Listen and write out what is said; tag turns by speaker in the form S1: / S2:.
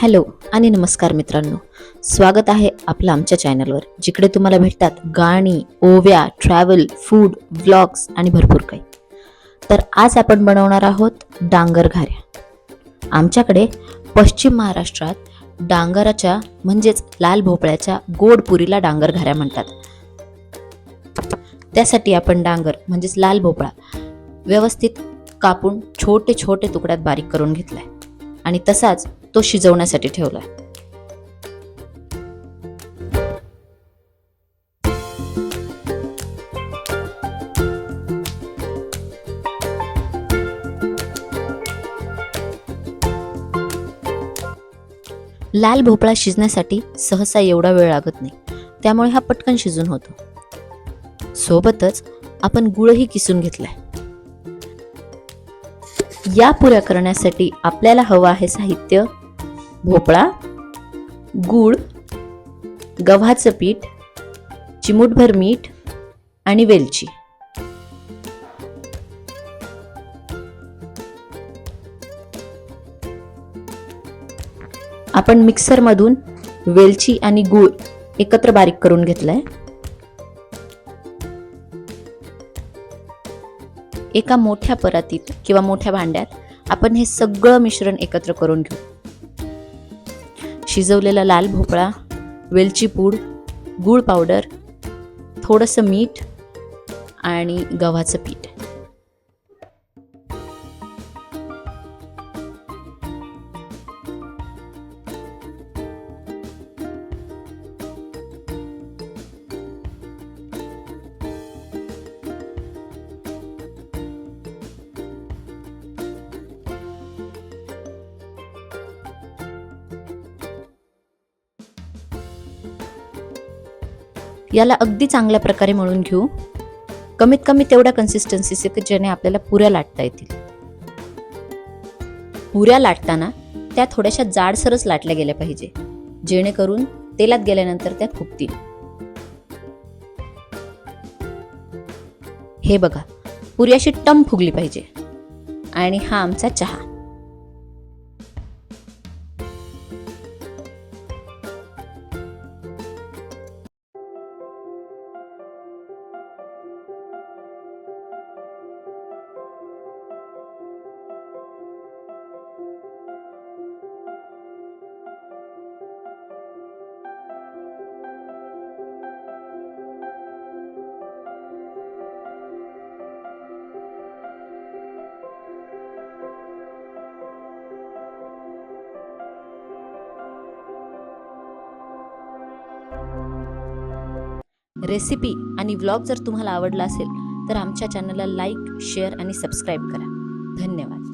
S1: Hello आणि नमस्कार मित्रांनो. स्वागत आहे आपलं आमच्या चॅनलवर जिकडे तुम्हाला भेटतात गाणी ओव्या ट्रॅव्हल फूड व्लॉग्स आणि भरपूर काही. तर आज आपण बनवणार आहोत डांगर घाऱ्या. आमच्याकडे पश्चिम महाराष्ट्रात डांगराच्या म्हणजेच लाल भोपळ्याच्या गोड पुरीला डांगर घाऱ्या म्हणतात. त्यासाठी आपण डांगर म्हणजेच लाल भोपळा व्यवस्थित कापून छोटे छोटे तुकड्यात बारीक करून घेतलाय. आणि तसाच तो शिजवण्यासाठी ठेवला लाल भोपळा शिजण्यासाठी सहसा एवढा वेळ लागत नाही. त्यामुळे हा पटकन शिजून होतो. सोबतच आपण गुळही किसून घेतलाय. या पुऱ्या करण्यासाठी आपल्याला हवं आहे साहित्य भोपळा गूळ गव्हाचं पीठ चिमूटभर मीठ आणि वेलची. आपण मिक्सरमधून वेलची आणि गूळ एकत्र बारीक करून घेतलाय. एका मोठ्या परातीत किंवा मोठ्या भांड्यात आपण हे सगळं मिश्रण एकत्र करून घेऊ. शिजवलेला लाल भोपळा वेलची पूड गूळ पावडर थोडंसं मीठ आणि गव्हाचं पीठ. याला अगदी चांगल्या प्रकारे मळून घेऊ. कमीत कमी तेवढ्या कन्सिस्टन्सीचे की ज्याने आपल्याला पुऱ्या लाटता येतील. पुऱ्या लाटताना त्या थोड्याशा जाडसरच लाटल्या गेल्या पाहिजे जेणेकरून तेलात गेल्यानंतर त्या फुगतील हे बघा पुरी अशी टम फुगली पाहिजे. आणि हा आमचा चहा. रेसिपी आणि व्लॉग जर तुम्हाला आवडला असेल तर आमच्या चॅनलला लाईक शेअर आणि सबस्क्राईब करा. धन्यवाद.